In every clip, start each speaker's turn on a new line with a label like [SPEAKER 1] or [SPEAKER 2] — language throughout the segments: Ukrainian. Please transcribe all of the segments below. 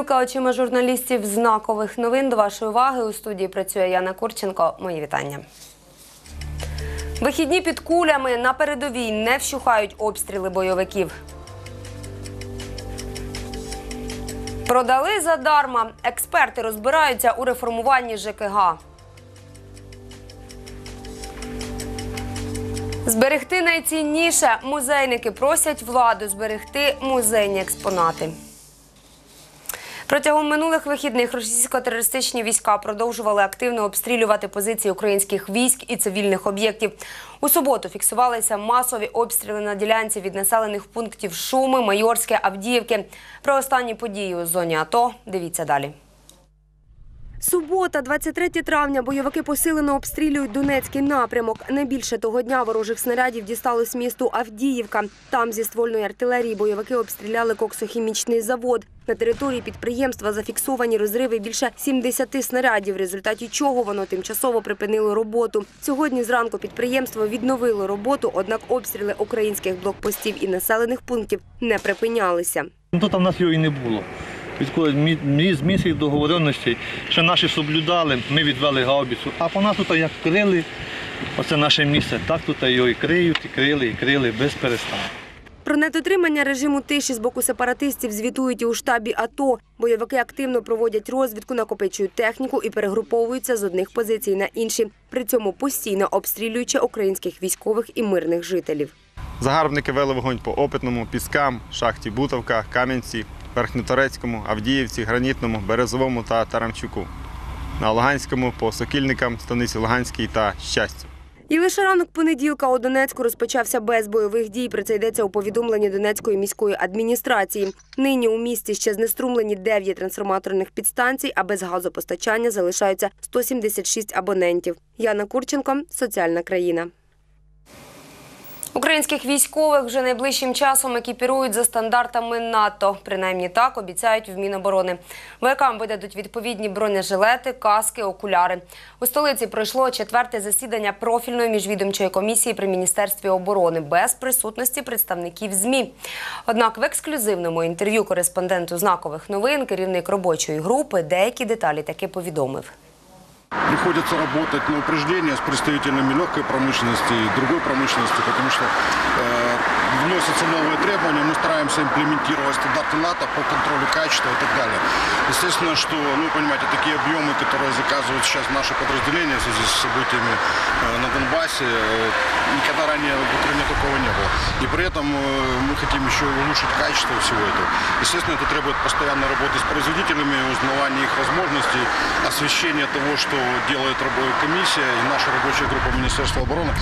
[SPEAKER 1] Понеділка очима журналістів знакових новин. До вашої уваги у студії працює Яна Курченко. Мої вітання. Вихідні під кулями на передовій не вщухають обстріли бойовиків. Продали задарма. Експерти розбираються у реформуванні ЖКГ. Зберегти найцінніше. Музейники просять владу зберегти музейні експонати. Протягом минулих вихідних російсько-терористичні війська продовжували активно обстрілювати позиції українських військ і цивільних об'єктів. У суботу фіксувалися масові обстріли на ділянці від населених пунктів Шуми, Майорське, Авдіївки. Про останні події у зоні АТО дивіться далі. Субота, 23 травня, бойовики посилено обстрілюють Донецький напрямок. Найбільше того дня ворожих снарядів дісталось місту Авдіївка. Там зі ствольної артилерії бойовики обстріляли коксохімічний завод. На території підприємства зафіксовані розриви більше 70 снарядів, в результаті чого воно тимчасово припинило роботу. Сьогодні зранку підприємство відновило роботу, однак обстріли українських блокпостів і населених пунктів не припинялися.
[SPEAKER 2] Ну, Тут в нас його і не було. Відколи мі- мі- з місяць договоренностей, ще наші соблюдали, ми відвели гаубіцу. А по нас тут як крили, оце наше місце, так тут його і криють, і крили, і крили без перестанку.
[SPEAKER 1] Про недотримання режиму тиші з боку сепаратистів звітують і у штабі АТО. Бойовики активно проводять розвідку, накопичують техніку і перегруповуються з одних позицій на інші, при цьому постійно обстрілюючи українських військових і мирних жителів.
[SPEAKER 3] Загарбники вели вогонь по опитному, піскам, шахті Бутовка, Кам'янці, Верхньоторецькому, Авдіївці, Гранітному, Березовому та Тарамчуку. На Луганському по Сокільникам, Станиці Луганській та Щастю.
[SPEAKER 1] І лише ранок понеділка у Донецьку розпочався без бойових дій. Про це йдеться у повідомленні Донецької міської адміністрації. Нині у місті ще знеструмлені 9 трансформаторних підстанцій, а без газопостачання залишаються 176 абонентів. Яна Курченко, соціальна країна. Українських військових вже найближчим часом екіпірують за стандартами НАТО. Принаймні так обіцяють в Міноборони. Воякам видадуть відповідні бронежилети, каски, окуляри. У столиці пройшло четверте засідання профільної міжвідомчої комісії при міністерстві оборони без присутності представників ЗМІ. Однак в ексклюзивному інтерв'ю кореспонденту знакових новин керівник робочої групи деякі деталі таки повідомив.
[SPEAKER 4] Приходится работать на упреждение с представителями легкой промышленности и другой промышленности, потому что э, вносятся новые требования, мы стараемся имплементировать стандарты НАТО по контролю качества и так далее. Естественно, что, ну, понимаете, такие объемы, которые заказывают сейчас наши подразделения в связи с событиями э, на Донбассе, э, никогда ранее в Украине такого не было. И при этом э, мы хотим еще улучшить качество всего этого. Естественно, это требует постоянной работы с производителями, узнавания их возможностей, освещения того, что делает рабочая комиссия и наша рабочая группа Министерства обороны.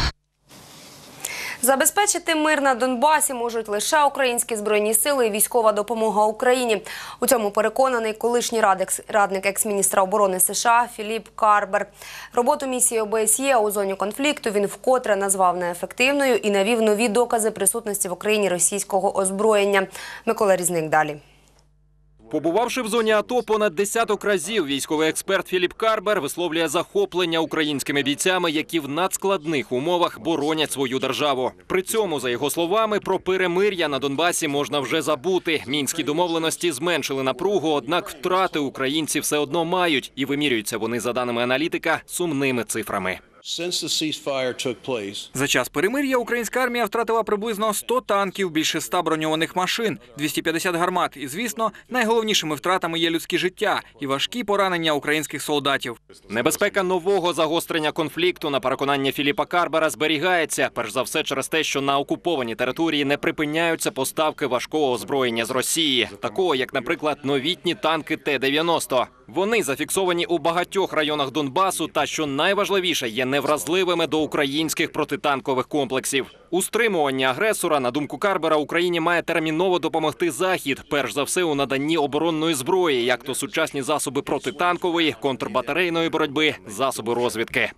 [SPEAKER 1] Забезпечити мир на Донбасі можуть лише українські збройні сили і військова допомога Україні. У цьому переконаний колишній радекс- радник екс-міністра оборони США Філіп Карбер. Роботу місії ОБСЄ у зоні конфлікту він вкотре назвав неефективною і навів нові докази присутності в Україні російського озброєння. Микола Різник далі.
[SPEAKER 5] Побувавши в зоні АТО понад десяток разів, військовий експерт Філіп Карбер висловлює захоплення українськими бійцями, які в надскладних умовах боронять свою державу. При цьому, за його словами, про перемир'я на Донбасі можна вже забути. Мінські домовленості зменшили напругу, однак втрати українці все одно мають і вимірюються вони, за даними аналітика, сумними цифрами.
[SPEAKER 6] Since the ceasefire
[SPEAKER 7] За час перемир'я українська армія втратила приблизно 100 танків, більше 100 броньованих машин, 250 гармат. І, звісно, найголовнішими втратами є людські життя і важкі поранення українських солдатів.
[SPEAKER 5] Небезпека нового загострення конфлікту на переконання Філіпа Карбера зберігається, перш за все через те, що на окупованій території не припиняються поставки важкого озброєння з Росії, такого як, наприклад, новітні танки Т-90. Вони зафіксовані у багатьох районах Донбасу, та що найважливіше, є невразливими до українських протитанкових комплексів. У стримуванні агресора, на думку Карбера, Україні має терміново допомогти Захід, перш за все у наданні оборонної зброї, як то сучасні засоби протитанкової, контрбатарейної боротьби, засоби розвідки.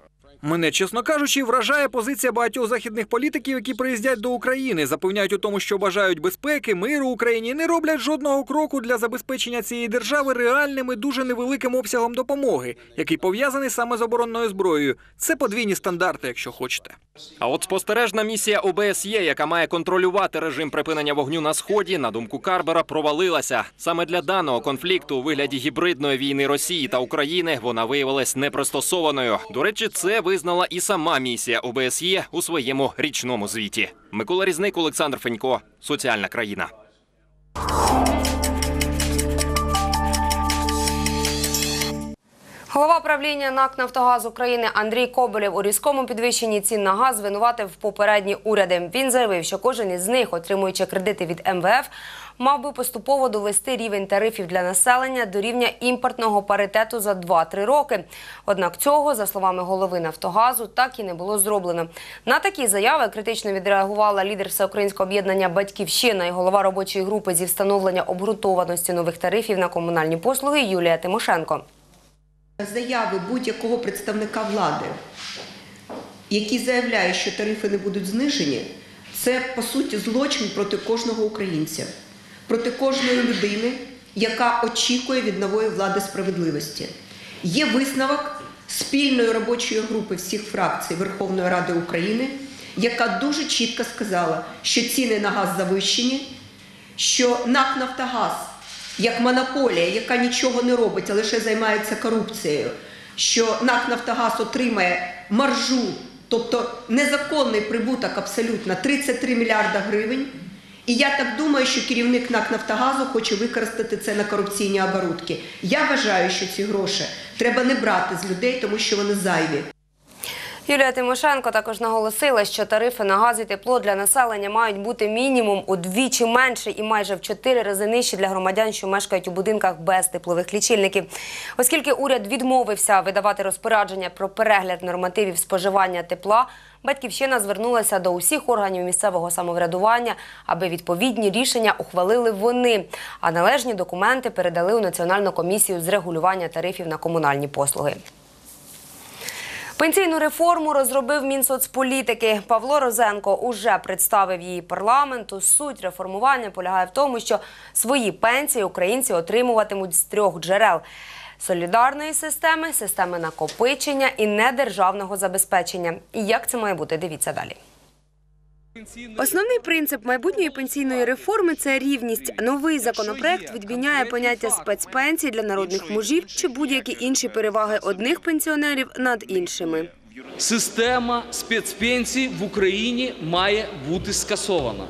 [SPEAKER 7] Мене, чесно кажучи, вражає позиція багатьох західних політиків, які приїздять до України, запевняють у тому, що бажають безпеки, миру Україні, не роблять жодного кроку для забезпечення цієї держави реальним і дуже невеликим обсягом допомоги, який пов'язаний саме з оборонною зброєю. Це подвійні стандарти, якщо хочете.
[SPEAKER 5] А от спостережна місія ОБСЄ, яка має контролювати режим припинення вогню на сході, на думку Карбера, провалилася. Саме для даного конфлікту у вигляді гібридної війни Росії та України вона виявилась непристосованою. До речі, це визнала і сама місія ОБСЄ у своєму річному звіті. Микола Різник, Олександр Фенько, соціальна країна.
[SPEAKER 1] Голова правління НАК «Нафтогаз України Андрій Коболєв у різкому підвищенні цін на газ звинуватив попередні уряди. Він заявив, що кожен із них, отримуючи кредити від МВФ, мав би поступово довести рівень тарифів для населення до рівня імпортного паритету за 2-3 роки. Однак цього, за словами голови Нафтогазу, так і не було зроблено. На такі заяви критично відреагувала лідер всеукраїнського об'єднання Батьківщина і голова робочої групи зі встановлення обґрунтованості нових тарифів на комунальні послуги Юлія Тимошенко.
[SPEAKER 8] Заяви будь-якого представника влади, який заявляє, що тарифи не будуть знижені, це по суті злочин проти кожного українця, проти кожної людини, яка очікує від нової влади справедливості. Є висновок спільної робочої групи всіх фракцій Верховної Ради України, яка дуже чітко сказала, що ціни на газ завищені, що НАК Нафтогаз як монополія, яка нічого не робить, а лише займається корупцією, що НАК Нафтогаз отримає маржу, тобто незаконний прибуток абсолютно 33 мільярда гривень. І я так думаю, що керівник НАК Нафтогазу хоче використати це на корупційні оборудки. Я вважаю, що ці гроші треба не брати з людей, тому що вони зайві.
[SPEAKER 1] Юлія Тимошенко також наголосила, що тарифи на газ і тепло для населення мають бути мінімум удвічі менше і майже в чотири рази нижчі для громадян, що мешкають у будинках без теплових лічильників. Оскільки уряд відмовився видавати розпорядження про перегляд нормативів споживання тепла, батьківщина звернулася до усіх органів місцевого самоврядування, аби відповідні рішення ухвалили вони, а належні документи передали у Національну комісію з регулювання тарифів на комунальні послуги. Пенсійну реформу розробив Мінсоцполітики. Павло Розенко уже представив її парламенту. Суть реформування полягає в тому, що свої пенсії українці отримуватимуть з трьох джерел. Солідарної системи, системи накопичення і недержавного забезпечення. І як це має бути? Дивіться далі. Основний принцип майбутньої пенсійної реформи це рівність. Новий законопроект відміняє поняття спецпенсій для народних мужів чи будь-які інші переваги одних пенсіонерів над іншими.
[SPEAKER 9] Система спецпенсій в Україні має бути скасована.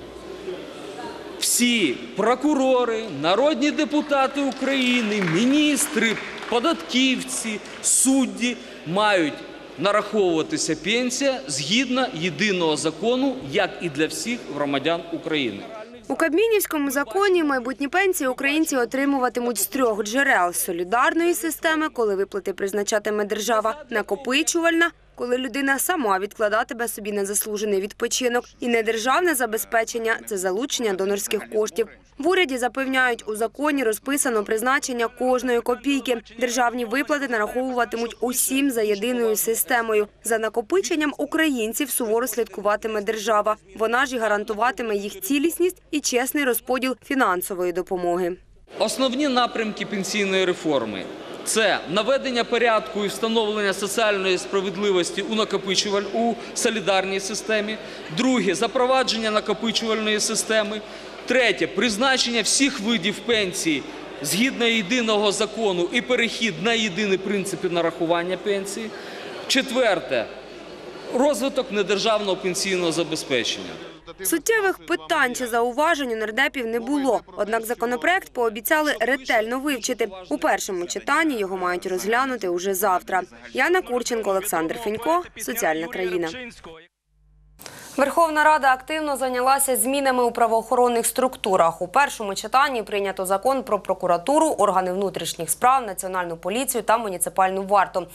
[SPEAKER 9] Всі прокурори, народні депутати України, міністри, податківці, судді мають нараховуватися пенсія згідно єдиного закону, як і для всіх громадян України.
[SPEAKER 1] У Кабмінівському законі майбутні пенсії українці отримуватимуть з трьох джерел: солідарної системи, коли виплати призначатиме держава, накопичувальна. Коли людина сама відкладатиме собі на заслужений відпочинок, і недержавне забезпечення це залучення донорських коштів. В уряді запевняють, у законі розписано призначення кожної копійки. Державні виплати нараховуватимуть усім за єдиною системою. За накопиченням українців суворо слідкуватиме держава. Вона ж і гарантуватиме їх цілісність і чесний розподіл фінансової допомоги.
[SPEAKER 9] Основні напрямки пенсійної реформи це наведення порядку і встановлення соціальної справедливості у накопичуваль у солідарній системі. Друге запровадження накопичувальної системи. Третє призначення всіх видів пенсій згідно єдиного закону і перехід на єдині принципи нарахування пенсії. Четверте розвиток недержавного пенсійного забезпечення.
[SPEAKER 1] Суттєвих питань чи зауважень у нардепів не було. Однак законопроект пообіцяли ретельно вивчити. У першому читанні його мають розглянути уже завтра. Яна Курченко, Олександр Фінько, Соціальна країна. Верховна Рада активно зайнялася змінами у правоохоронних структурах. У першому читанні прийнято закон про прокуратуру, органи внутрішніх справ, національну поліцію та муніципальну варту.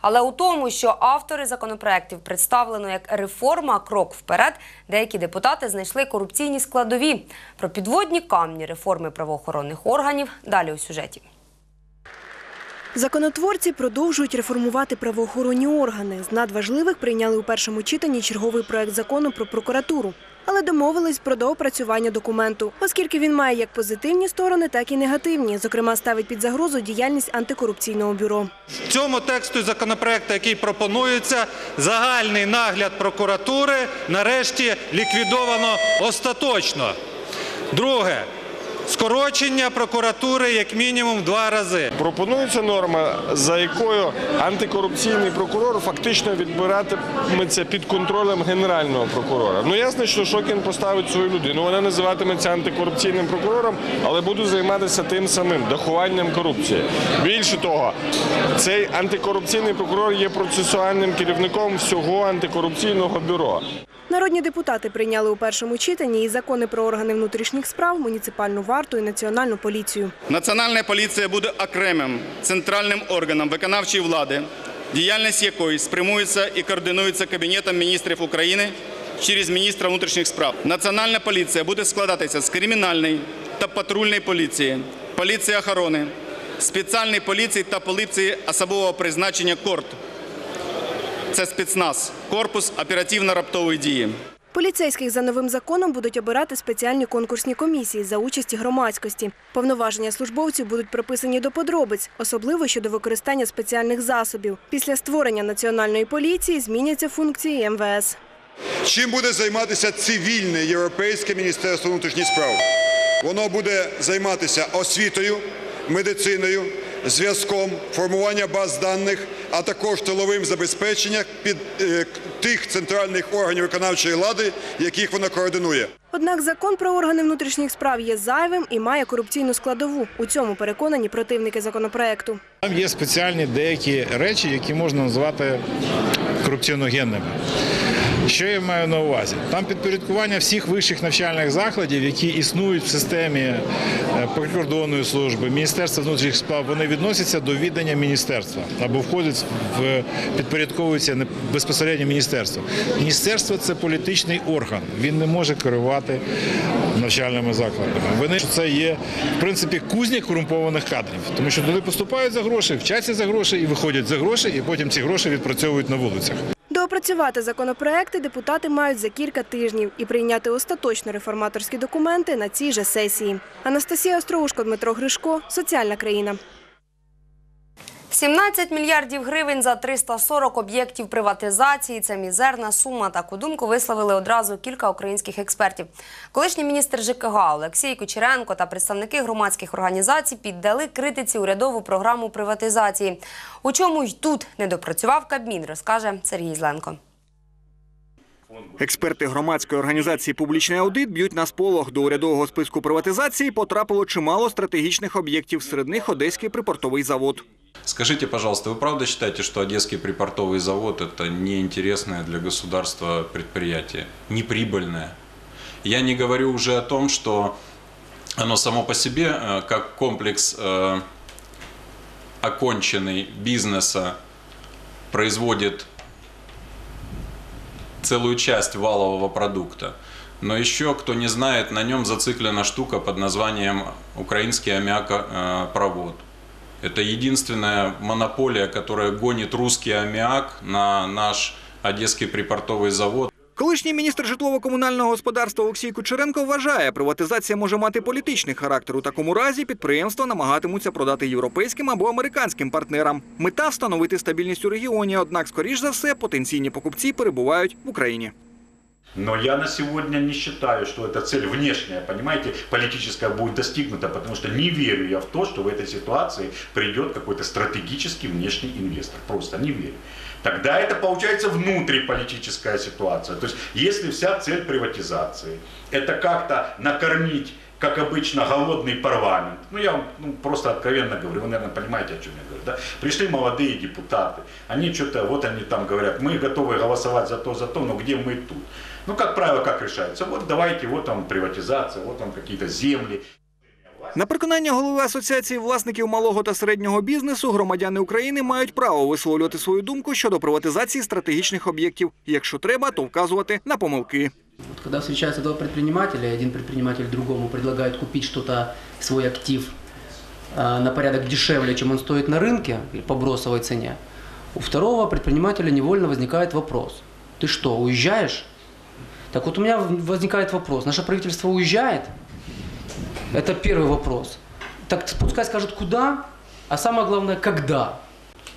[SPEAKER 1] Але у тому, що автори законопроєктів представлено як реформа крок вперед, деякі депутати знайшли корупційні складові. Про підводні камні реформи правоохоронних органів далі у сюжеті.
[SPEAKER 10] Законотворці продовжують реформувати правоохоронні органи. З надважливих прийняли у першому читанні черговий проект закону про прокуратуру. Але домовились про доопрацювання документу, оскільки він має як позитивні сторони, так і негативні. Зокрема, ставить під загрозу діяльність антикорупційного бюро.
[SPEAKER 11] В цьому тексту законопроекту, який пропонується, загальний нагляд прокуратури нарешті ліквідовано остаточно. Друге скорочення прокуратури як мінімум два рази.
[SPEAKER 12] Пропонується норма, за якою антикорупційний прокурор фактично відбиратиметься під контролем генерального прокурора. Ну ясно, що Шокін поставить свою людину. Вона називатиметься антикорупційним прокурором, але буде займатися тим самим дахуванням корупції. Більше того, цей антикорупційний прокурор є процесуальним керівником всього антикорупційного бюро.
[SPEAKER 10] Народні депутати прийняли у першому читанні і закони про органи внутрішніх справ, муніципальну варту і національну поліцію.
[SPEAKER 13] Національна поліція буде окремим центральним органом виконавчої влади, діяльність якої спрямується і координується Кабінетом міністрів України через міністра внутрішніх справ. Національна поліція буде складатися з кримінальної та патрульної поліції, поліції охорони, спеціальної поліції та поліції особового призначення КОРТ. Це спецназ, корпус оперативно-раптової дії.
[SPEAKER 10] Поліцейських за новим законом будуть обирати спеціальні конкурсні комісії за участі громадськості. Повноваження службовців будуть прописані до подробиць, особливо щодо використання спеціальних засобів. Після створення національної поліції зміняться функції МВС.
[SPEAKER 14] Чим буде займатися цивільне Європейське міністерство внутрішніх справ? Воно буде займатися освітою, медициною, зв'язком, формуванням баз даних, а також тиловим забезпеченням під е, тих центральних органів виконавчої влади, яких воно координує.
[SPEAKER 10] Однак закон про органи внутрішніх справ є зайвим і має корупційну складову. У цьому переконані противники законопроекту.
[SPEAKER 15] Там є спеціальні деякі речі, які можна назвати корупціоногенними. Що я маю на увазі? Там підпорядкування всіх вищих навчальних закладів, які існують в системі е, прикордонної служби, Міністерства внутрішніх справ, вони відносяться до віддання міністерства або входять в підпорядковуються безпосередньо міністерству. Міністерство це політичний орган. Він не може керувати навчальними закладами. Вони це є в принципі кузня корумпованих кадрів, тому що туди поступають за гроші, вчаться за гроші і виходять за гроші, і потім ці гроші відпрацьовують на вулицях.
[SPEAKER 10] Доопрацювати законопроекти депутати мають за кілька тижнів і прийняти остаточно реформаторські документи на цій же сесії. Анастасія Остроушко, Дмитро Гришко, Соціальна країна.
[SPEAKER 1] 17 мільярдів гривень за 340 об'єктів приватизації. Це мізерна сума. Таку думку висловили одразу кілька українських експертів. Колишній міністр ЖКГ Олексій Кучеренко та представники громадських організацій піддали критиці урядову програму приватизації. У чому й тут не допрацював Кабмін, розкаже Сергій Зленко.
[SPEAKER 16] Експерти громадської організації «Публічний аудит» б'ють на сполох. До урядового списку приватизації потрапило чимало стратегічних об'єктів, серед них Одеський припортовий завод.
[SPEAKER 17] Скажите, пожалуйста, вы правда считаете, что Одесский припортовый завод это неинтересное для государства предприятие, неприбыльное? Я не говорю уже о том, что оно само по себе, э, как комплекс э, оконченный бизнеса, производит целую часть валового продукта. Но еще, кто не знает, на нем зациклена штука под названием украинский аммиакопровод. Это единственная монополия, которая гонит русский аммиак на наш Одесский припортовый завод.
[SPEAKER 16] Колишній міністр житлово-комунального господарства Олексій Кучеренко вважає, приватизація може мати політичний характер. У такому разі підприємства намагатимуться продати європейським або американським партнерам. Мета встановити стабільність у регіоні. Однак, скоріш за все, потенційні покупці перебувають в Україні.
[SPEAKER 18] Но я на сегодня не считаю, что эта цель внешняя, понимаете, политическая будет достигнута, потому что не верю я в то, что в этой ситуации придет какой-то стратегический внешний инвестор. Просто не верю. Тогда это получается внутриполитическая ситуация. То есть если вся цель приватизации это как-то накормить как обычно, голодный парламент. Ну, я вам ну, просто откровенно говорю, вы, наверное, понимаете, о чем я говорю. Да? Пришли молодые депутаты, они что-то, вот они там говорят, мы готовы голосовать за то, за то, но где мы тут? Ну, как правило, как решается? Вот давайте, вот там приватизация, вот там какие-то земли.
[SPEAKER 16] На переконання голови асоціації власників малого та середнього бізнесу, громадяни України мають право висловлювати свою думку щодо приватизації стратегічних об'єктів. Якщо треба, то вказувати на помилки.
[SPEAKER 19] Вот Когда встречаются два предпринимателя, и один предприниматель другому предлагает купить что-то, свой актив э, на порядок дешевле, чем он стоит на рынке или по бросовой цене, у второго предпринимателя невольно возникает вопрос. Ты что, уезжаешь? Так вот у меня возникает вопрос. Наше правительство уезжает? Это первый вопрос. Так пускай скажут куда, а самое главное, когда.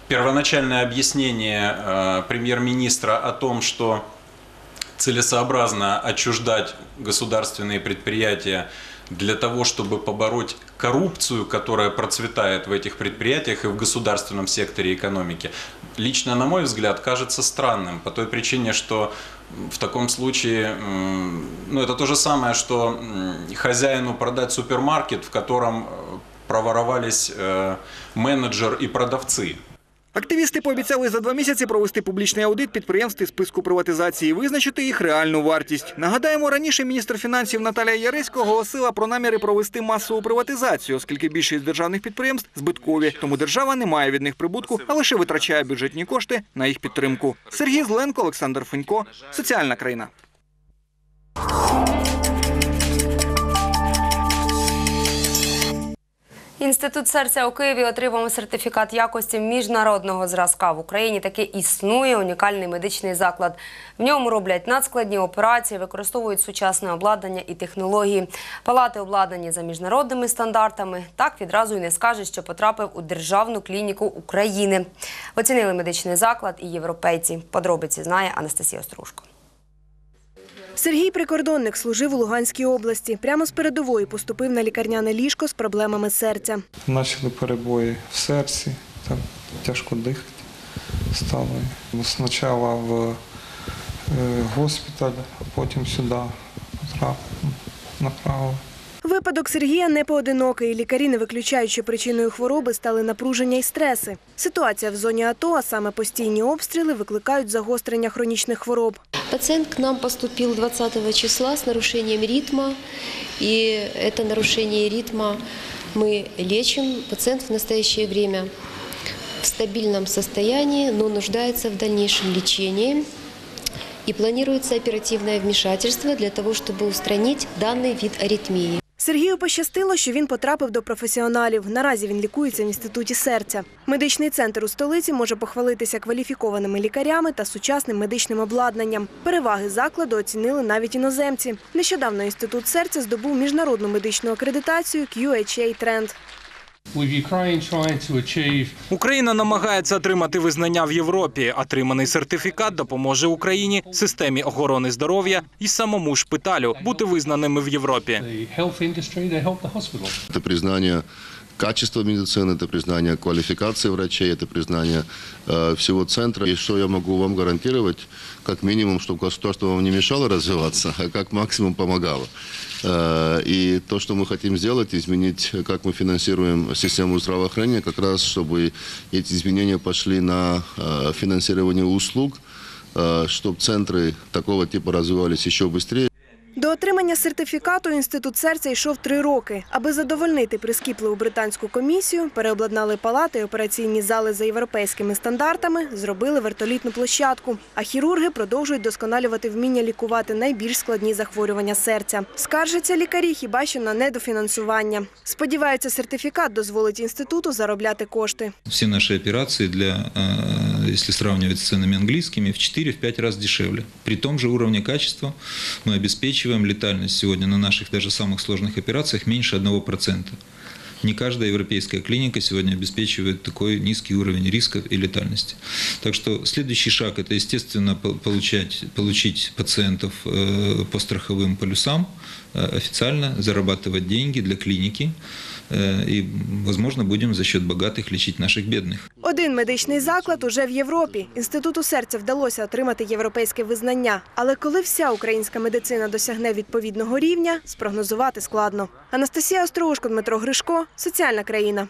[SPEAKER 17] Первоначальное объяснение э, премьер-министра о том, что целесообразно отчуждать государственные предприятия для того, чтобы побороть коррупцию, которая процветает в этих предприятиях и в государственном секторе экономики, лично, на мой взгляд, кажется странным по той причине, что в таком случае, ну, это то же самое, что хозяину продать супермаркет, в котором э, проворовались э, менеджер и продавцы.
[SPEAKER 16] Активісти пообіцяли за два місяці провести публічний аудит підприємств із списку приватизації і визначити їх реальну вартість. Нагадаємо, раніше міністр фінансів Наталія Яресько оголосила про наміри провести масову приватизацію, оскільки більшість державних підприємств збиткові, тому держава не має від них прибутку, а лише витрачає бюджетні кошти на їх підтримку. Сергій Зленко, Олександр Фенько, соціальна країна.
[SPEAKER 1] Інститут серця у Києві отримав сертифікат якості міжнародного зразка. В Україні таки існує унікальний медичний заклад. В ньому роблять надскладні операції, використовують сучасне обладнання і технології. Палати обладнані за міжнародними стандартами. Так відразу й не скажеш, що потрапив у державну клініку України. Оцінили медичний заклад і європейці. Подробиці знає Анастасія Острушко.
[SPEAKER 10] Сергій Прикордонник служив у Луганській області. Прямо з передової поступив на лікарняне ліжко з проблемами серця.
[SPEAKER 20] Почали перебої в серці, там тяжко дихати стало. Спочатку в е, госпіталь, а потім сюди потрапив, направили.
[SPEAKER 10] Випадок Сергія не поодинокий. Лікарі, не виключають, що причиною хвороби стали напруження і стреси. Ситуація в зоні АТО, а саме постійні обстріли, викликають загострення хронічних хвороб.
[SPEAKER 21] Пациент к нам поступил 20 числа с нарушением ритма, и это нарушение ритма мы лечим. Пациент в настоящее время в стабильном состоянии, но нуждается в дальнейшем лечении. И планируется оперативное вмешательство для того, чтобы устранить данный вид аритмии.
[SPEAKER 10] Сергію пощастило, що він потрапив до професіоналів. Наразі він лікується в інституті серця. Медичний центр у столиці може похвалитися кваліфікованими лікарями та сучасним медичним обладнанням. Переваги закладу оцінили навіть іноземці. Нещодавно інститут серця здобув міжнародну медичну акредитацію QHA Trend.
[SPEAKER 7] Україна намагається отримати визнання в Європі. Отриманий сертифікат допоможе Україні, системі охорони здоров'я і самому шпиталю бути визнаними в Європі.
[SPEAKER 22] Це признание качества медицины, это признание квалификации врачей, это признание э, всего центра. И что я могу вам гарантировать, как минимум, чтобы государство вам не мешало развиваться, а как максимум помогало. Э, и то, что мы хотим сделать, изменить, как мы финансируем систему здравоохранения, как раз, чтобы эти изменения пошли на э, финансирование услуг, э, чтобы центры такого типа развивались еще быстрее.
[SPEAKER 10] До отримання сертифікату інститут серця йшов три роки. Аби задовольнити прискіпливу британську комісію, переобладнали палати і операційні зали за європейськими стандартами, зробили вертолітну площадку. А хірурги продовжують досконалювати вміння лікувати найбільш складні захворювання серця. Скаржаться лікарі хіба що на недофінансування. Сподіваються, сертифікат дозволить інституту заробляти кошти.
[SPEAKER 23] Все наши операции, для, если сравнивать с ценами английскими, в 4-5 раз дешевле. При том же уровне качества мы обеспечиваем летальность сегодня на наших даже самых сложных операциях меньше 1%. Не каждая европейская клиника сегодня обеспечивает такой низкий уровень рисков и летальности. Так что следующий шаг – это, естественно, по- получать, получить пациентов э, по страховым полюсам э, официально, зарабатывать деньги для клиники. э, И, возможно, будем за счет богатых лечить наших бедных.
[SPEAKER 10] Один медичний заклад уже в Європі. Інституту серця вдалося отримати європейське визнання. Але коли вся українська медицина досягне відповідного рівня, спрогнозувати складно. Анастасія Остроушко, Дмитро Гришко, соціальна країна.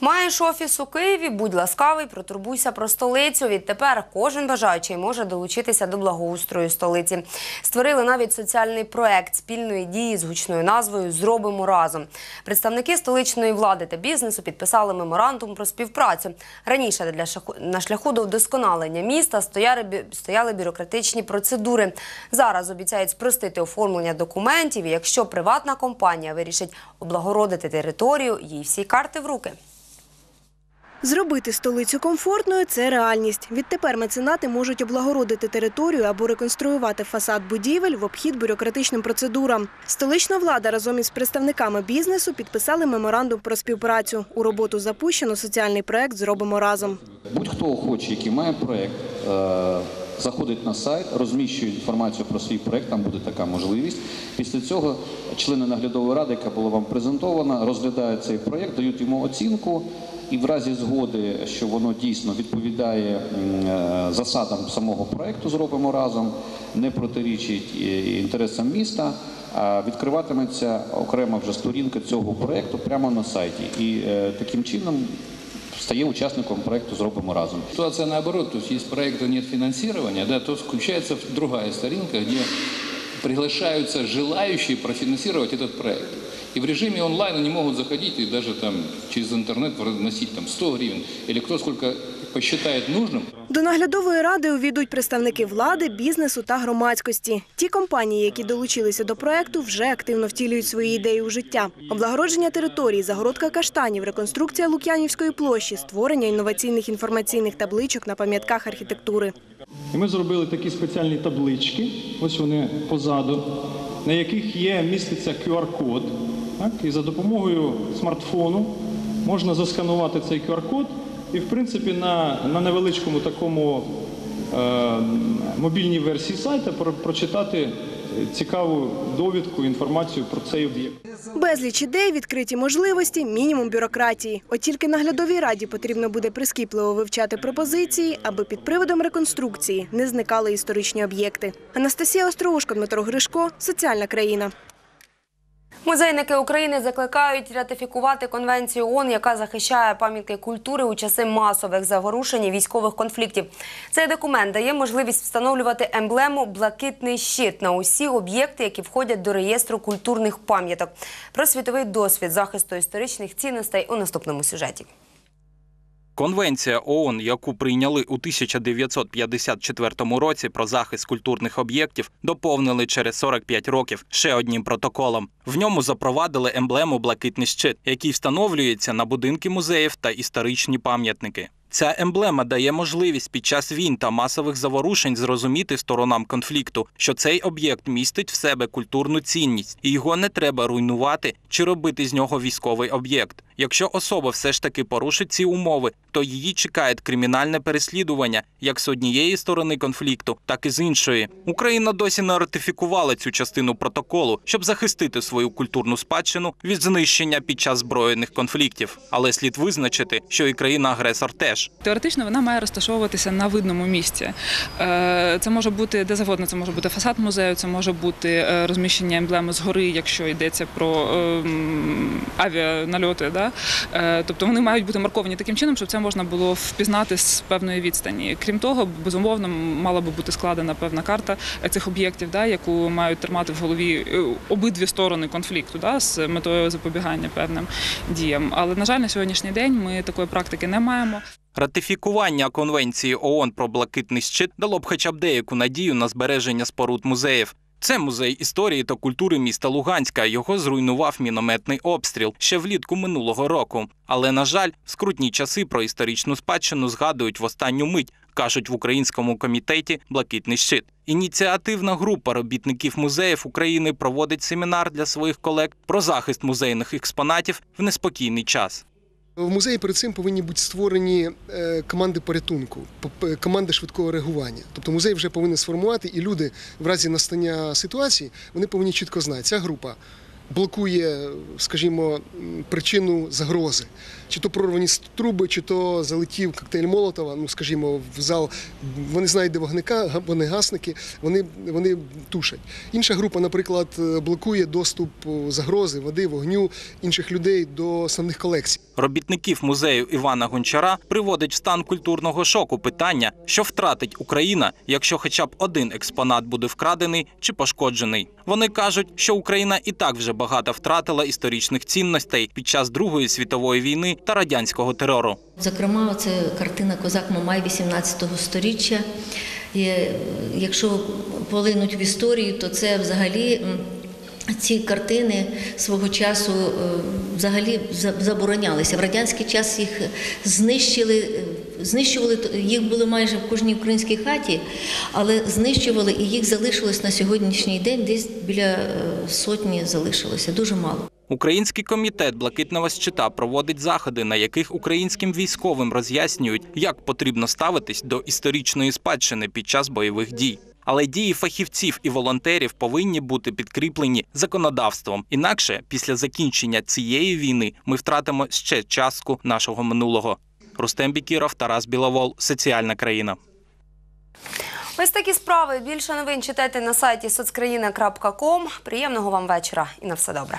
[SPEAKER 1] Маєш офіс у Києві? Будь ласкавий, протурбуйся про столицю. Відтепер кожен бажаючий може долучитися до благоустрою столиці. Створили навіть соціальний проект спільної дії з гучною назвою Зробимо разом. Представники столичної влади та бізнесу підписали меморандум про співпрацю. Раніше для шляху на шляху до вдосконалення міста стояли бюрократичні процедури. Зараз обіцяють спростити оформлення документів. Якщо приватна компанія вирішить облагородити територію, їй всі карти в руки.
[SPEAKER 10] Зробити столицю комфортною це реальність. Відтепер меценати можуть облагородити територію або реконструювати фасад будівель в обхід бюрократичним процедурам. Столична влада разом із представниками бізнесу підписали меморандум про співпрацю. У роботу запущено соціальний проект Зробимо разом.
[SPEAKER 24] Будь-хто хоче, який має проєкт, е, заходить на сайт, розміщує інформацію про свій проєкт, там буде така можливість. Після цього члени наглядової ради, яка була вам презентована, розглядають цей проєкт, дають йому оцінку. І в разі згоди, що воно дійсно відповідає е, засадам самого проєкту, зробимо разом, не протирічить інтересам міста, відкриватиметься окрема вже сторінка цього проєкту прямо на сайті. І е, таким чином стає участником проекту «Зробимо разом».
[SPEAKER 25] Ситуация наоборот, то есть есть проекта нет финансирования, да, то включается другая старинка, где приглашаются желающие профинансировать этот проект. И в режиме онлайн они могут заходить и даже там через интернет вносить там 100 гривен или кто сколько посчитает нужным.
[SPEAKER 10] До наглядової ради увійдуть представники влади, бізнесу та громадськості. Ті компанії, які долучилися до проекту, вже активно втілюють свої ідеї у життя. Облагородження територій, загородка каштанів, реконструкція Лук'янівської площі, створення інноваційних інформаційних табличок на пам'ятках архітектури.
[SPEAKER 26] І ми зробили такі спеціальні таблички, ось вони позаду, на яких є міститься QR-код. Так? І за допомогою смартфону можна засканувати цей QR-код і, в принципі, на, на невеличкому такому е, мобільній версії сайта про- прочитати цікаву довідку, інформацію про цей об'єкт.
[SPEAKER 10] Безліч ідей, відкриті можливості, мінімум бюрократії. От тільки наглядовій раді потрібно буде прискіпливо вивчати пропозиції, аби під приводом реконструкції не зникали історичні об'єкти. Анастасія Остроушко, Дмитро Гришко, Соціальна країна.
[SPEAKER 1] Музейники України закликають ратифікувати конвенцію ООН, яка захищає пам'ятки культури у часи масових заворушень і військових конфліктів. Цей документ дає можливість встановлювати емблему Блакитний щит на усі об'єкти, які входять до реєстру культурних пам'яток. Про світовий досвід захисту історичних цінностей у наступному сюжеті.
[SPEAKER 27] Конвенція ООН, яку прийняли у 1954 році про захист культурних об'єктів, доповнили через 45 років ще одним протоколом. В ньому запровадили емблему Блакитний щит, який встановлюється на будинки музеїв та історичні пам'ятники. Ця емблема дає можливість під час війн та масових заворушень зрозуміти сторонам конфлікту, що цей об'єкт містить в себе культурну цінність, і його не треба руйнувати чи робити з нього військовий об'єкт. Якщо особа все ж таки порушить ці умови, то її чекає кримінальне переслідування як з однієї сторони конфлікту, так і з іншої. Україна досі не ратифікувала цю частину протоколу, щоб захистити свою культурну спадщину від знищення під час збройних конфліктів. Але слід визначити, що і країна-агресор теж.
[SPEAKER 28] Теоретично вона має розташовуватися на видному місці. Е, Це може бути де завгодно, це може бути фасад музею, це може бути е, розміщення емблеми згори, якщо йдеться про ем, авіанальоти. Да? Е, Тобто вони мають бути марковані таким чином, щоб це можна було впізнати з певної відстані. Крім того, безумовно, мала би бути складена певна карта цих об'єктів, да, яку мають тримати в голові обидві сторони конфлікту да, з метою запобігання певним діям. Але на жаль, на сьогоднішній день ми такої практики не маємо.
[SPEAKER 27] Ратифікування конвенції ООН про блакитний щит дало б хоча б деяку надію на збереження споруд музеїв. Це музей історії та культури міста Луганська. Його зруйнував мінометний обстріл ще влітку минулого року. Але на жаль, в скрутні часи про історичну спадщину згадують в останню мить, кажуть в українському комітеті Блакитний щит. Ініціативна група робітників музеїв України проводить семінар для своїх колег про захист музейних експонатів в неспокійний час.
[SPEAKER 29] В музеї перед цим повинні бути створені е, команди порятунку, команди швидкого реагування. Тобто музей вже повинен сформувати, і люди в разі настання ситуації вони повинні чітко знати, ця група блокує, скажімо, причину загрози. Чи то прорвані труби, чи то залетів коктейль Молотова, ну скажімо, в зал. Вони знають, де вогника, га- вони вони, тушать. Інша група, наприклад, е, блокує доступ е, загрози, води, вогню інших людей до основних колекцій.
[SPEAKER 27] Робітників музею Івана Гончара приводить в стан культурного шоку питання, що втратить Україна, якщо хоча б один експонат буде вкрадений чи пошкоджений. Вони кажуть, що Україна і так вже багато втратила історичних цінностей під час Другої світової війни та радянського терору.
[SPEAKER 30] Зокрема, це картина Козак Мамай 18 сторіччя. Якщо полинуть в історію, то це взагалі. Ці картини свого часу е, взагалі заборонялися. В радянський час їх знищили, е, знищували їх було майже в кожній українській хаті, але знищували і їх залишилось на сьогоднішній день. Десь біля е, сотні залишилося, дуже мало.
[SPEAKER 27] Український комітет Блакитного щита проводить заходи, на яких українським військовим роз'яснюють, як потрібно ставитись до історичної спадщини під час бойових дій. Але дії фахівців і волонтерів повинні бути підкріплені законодавством. Інакше, після закінчення цієї війни, ми втратимо ще частку нашого минулого. Рустем Бікіров, Тарас Біловол, Соціальна країна.
[SPEAKER 1] Ось такі справи. Більше новин читайте на сайті соцкраїна.ком. Приємного вам вечора і на все добре.